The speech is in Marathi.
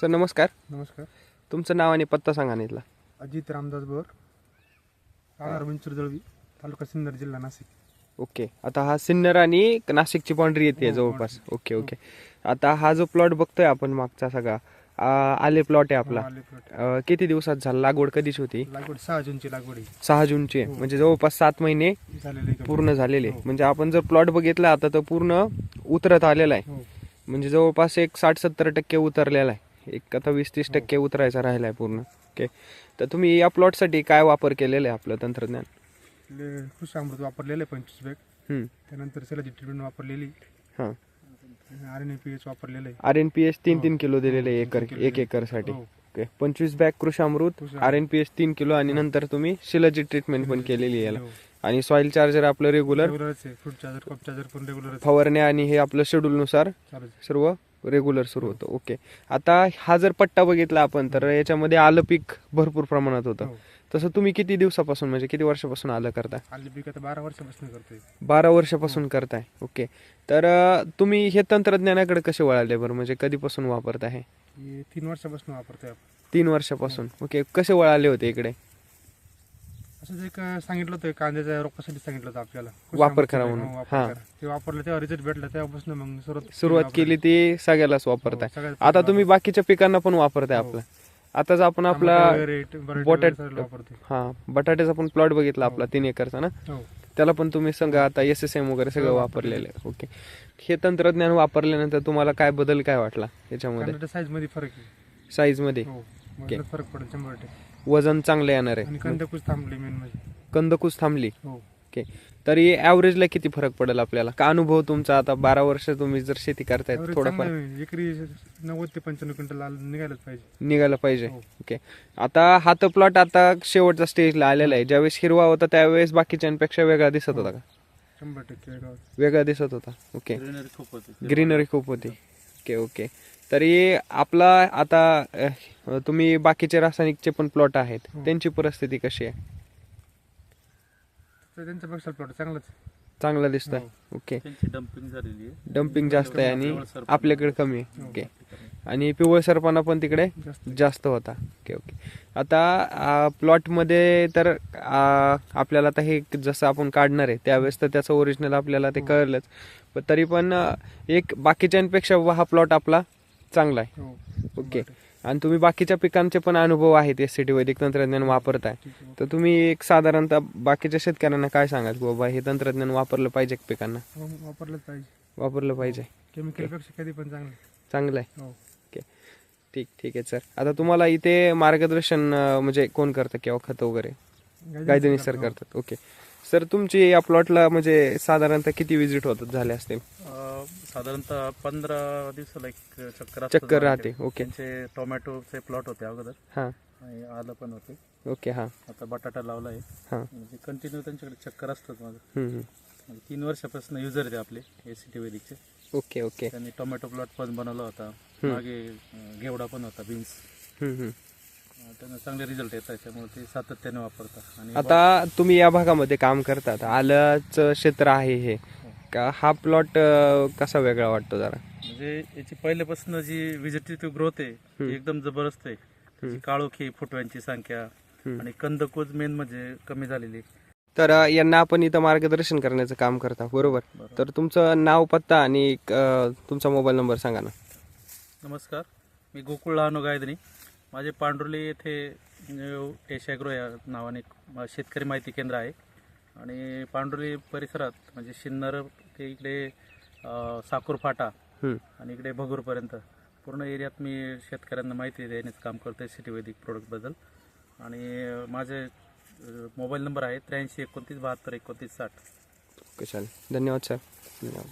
सर नमस्कार. नमस्कार. तुमचं नाव आणि पत्ता सांगा ना इथला. अजित रामदास बोर राहणार विंचूर जळवी तालुका सिन्नर जिल्हा नाशिक. ओके. आता हा सिन्नर आणि नाशिकची बाउंड्री येते हो, जवळपास. Okay okay. आता हा जो प्लॉट बघतोय आपण मागचा सगळा आ, आले प्लॉट आहे आपला. आले प्लॉट. अ, किती दिवसात झाला? लागवड कधीची होती? लागवड सहा जूनची लागवड आहे. सहा जूनची. आहे. म्हणजे जवळपास सात महिने झालेली आहे. पूर्ण झालेले. हो. म्हणजे आपण जर प्लॉट बघितला आता तर पूर्ण उतरत आलेला आहे. हो. म्हणजे जवळपास एक साठ सत्तर टक्के उतरलेला आहे. एक आता वीस तीस हो. टक्के उतरायचा राहिला आहे पूर्ण ओके तर तुम्ही या प्लॉटसाठी काय वापर केलेलं आहे आपलं तंत्रज्ञान ले- कृषी अमृत वापरलेलं आहे पंचवीस बॅग हम्म. त्यानंतर सेलाची ट्रीटमेंट वापरलेली हां आर एन पी एच वापरलेलं आहे आर एन पी एस तीन हो. तीन किलो दिलेले हो, एकर एक. एकरसाठी हो. ओके पंचवीस बॅग कृषामृत कृषी आर एन पी एस तीन किलो आणि नंतर तुम्ही शिलाची ट्रीटमेंट पण केलेली आहे याला हो. आणि सॉइल चार्जर आपलं रेग्युलर रेग्युलरच आहे फ्रूट चार्जर कप चार्जर पण रेग्युलर फवारण्या आणि हे आपलं शेड्यूल नुसार चालू आहे. सर्व रेग्युलर सुरू होतं. ओके आता हा जर पट्टा बघितला आपण तर याच्यामध्ये आलं पीक भरपूर प्रमाणात होतं. हो. तसं तुम्ही किती दिवसापासून म्हणजे किती वर्षापासून आलं करता? आली पीक आता बारा वर्षापासून करतोय. बारा वर्षापासून करताय. ओके तर तुम्ही हे तंत्रज्ञानाकडे कसे वळाले बरं? म्हणजे कधीपासून वापरताय हे? हे तीन वर्षापासून वापरतोय तीन वर्षापासून. ओके कसे वळाले होते इकडे? असंच एक सांगितलं होतं कांद्याच्या रोपासाठी सांगितलं होतं आपल्याला. वापर करा हो, म्हणून. वापर हां. करा. ते वापरलं तेव्हा रिझल्ट भेटला तेव्हापासून मग सुरुवात सुरुवात केली ती सगळ्यालाच वापरताय. हो, सगळ्यात आता तुम्ही बाकीच्या पिकांना पण वापरताय हो. आपलं. आताच आपण आपला बटाटे हा बटाट्याचा पण प्लॉट बघितला हो. आपला तीन एकरचा ना? हो. त्याला पण तुम्ही संघ आता एस एस एम वगैरे सगळं वापरलेलं आहे. ओके. हे तंत्रज्ञान वापरल्यानंतर तुम्हाला काय बदल काय वाटला याच्यामध्ये? साईजमध्ये फरक आहे. हो फरक पडेल शंभर टक्के. वजन चांगलं येणार आणि आहे कंदकुच थांबले मेन म्हणजे. कंदकूस थांबली? हो. ओके तरी ऍव्हरेजला किती फरक पडेल आपल्याला? का अनुभव तुमचा आता बारा वर्ष तुम्ही जर शेती करतायत Average थोडंफार? आहे. एकरी नव्वद ते पंच्याण्णव क्विंटल आलं- निघायलाच पाहिजे. निघायला पाहिजे. हो. ओके आता हा तर प्लॉट आता शेवटच्या स्टेजला आलेला आहे. ज्यावेळेस हिरवा होता त्यावेळेस बाकीच्यांपेक्षा वेगळा दिसत होता का? शंभर टक्के वेगळा. वेगळा दिसत होता. ओके ग्रीनरी खूप होती. ग्रीनरी खूप होती. ओके ओके तरी आपला आता तुम्ही बाकीचे रासायनिकचे पण प्लॉट आहेत. त्यांची परिस्थिती कशी आहे त्यांच्यापेक्षा प्लॉट चांगलाच. चांगला दिसतोय हो. ओके त्यांची डम्पिंग झालेली आहे डम्पिंग जास्त आहे आणि. आपल्याकडे कमी आहे हो. ओके आणि पिवळसरपणा पण तिकडे जास्त जास्त होता ओके ओके आता प्लॉटमध्ये तर आ, आपल्याला आता हे जसं आपण काढणार आहे त्यावेळेस तर त्याचं ओरिजिनल आपल्याला ते हो. कळलंच पण तरी पण एक बाकीच्यांपेक्षा हा प्लॉट आपला चांगला आहे. हो. ओके. आणि तुम्ही बाकीच्या पिकांचे पण अनुभव आहेत एस सी टी वैदिक तंत्रज्ञान वापरताय. तर तुम्ही एक साधारणतः बाकीच्या शेतकऱ्यांना काय सांगाल की बाबा हे तंत्रज्ञान वापरलं पाहिजे का पिकांना? हो, वापरलंच पाहिजे. वापरलं पाहिजे. केमिकलपेक्षा कधी पण चांगलं चांगलं आहे. हो. ओके. ठीक ठीक आहे सर. आता तुम्हाला इथे मार्गदर्शन अं, म्हणजे कोण करतं किंवा खतं वगैरे? गायधनी सर हो. करतात. ओके. सर तुमची या प्लॉटला म्हणजे साधारणतः किती विजिट होतात झाले असतील? अं, साधारणतः पंधरा दिवसाला एक चक्कर असतं चक्कर. राहते, ओके. त्यांचे टोमॅटोचे प्लॉट होते अगोदर. हां. आणि आलं पण होते. ओके हां. आता बटाटा लावला आहे हां. म्हणजे कंटिन्यू त्यांच्याकडे चक्कर असतात माझं. हम्म, हम्म. म्हणजे तीन वर्षापासून युजर आहे आपले ए सी टी वेदिकचे ओके ओके. त्यांनी टोमॅटो प्लॉट पण बनवला होता. मागे अं, घेवडा पण होता बीन्स हम्म, हम्म. त्यांना चांगले रिझल्ट येतात त्यामुळे ते सातत्याने वापरतात. आणि आता तुम्ही या भागामध्ये काम करतात. आलंच क्षेत्र आहे हे. का हा प्लॉट कसा वेगळा वाटतो जरा? म्हणजे याची पहिल्यापासून जी व्हिजिटेटिव्ह ग्रोथ आहे ती एकदम जबरदस्त आहे. त्याची काळोखी फुटव्यांची संख्या आणि कंदकोज मेन म्हणजे कमी झालेली. तर यांना आपण इथं मार्गदर्शन करण्याचं काम करता बरोबर. तर तुमचं नाव पत्ता आणि तुमचा मोबाईल नंबर सांगा ना. नमस्कार. मी गोकुळ लहानो गायधनी. माझे पांडुर्ली येथे एशियाग्रो या नावाने शेतकरी माहिती केंद्र आहे. आणि पांडुर्ली परिसरात म्हणजे शिन्नर ते इकडे अ, साकूर फाटा हम्म. आणि इकडे भगूरपर्यंत पूर्ण एरियात मी शेतकऱ्यांना माहिती देण्याचं काम करतो आहे सिटी वैदिक प्रोडक्टबद्दल आणि माझे मोबाईल नंबर आहे त्र्याऐंशी एकोणतीस बहात्तर एकोणतीस साठ. ओके चालेल. धन्यवाद सर धन्यवाद.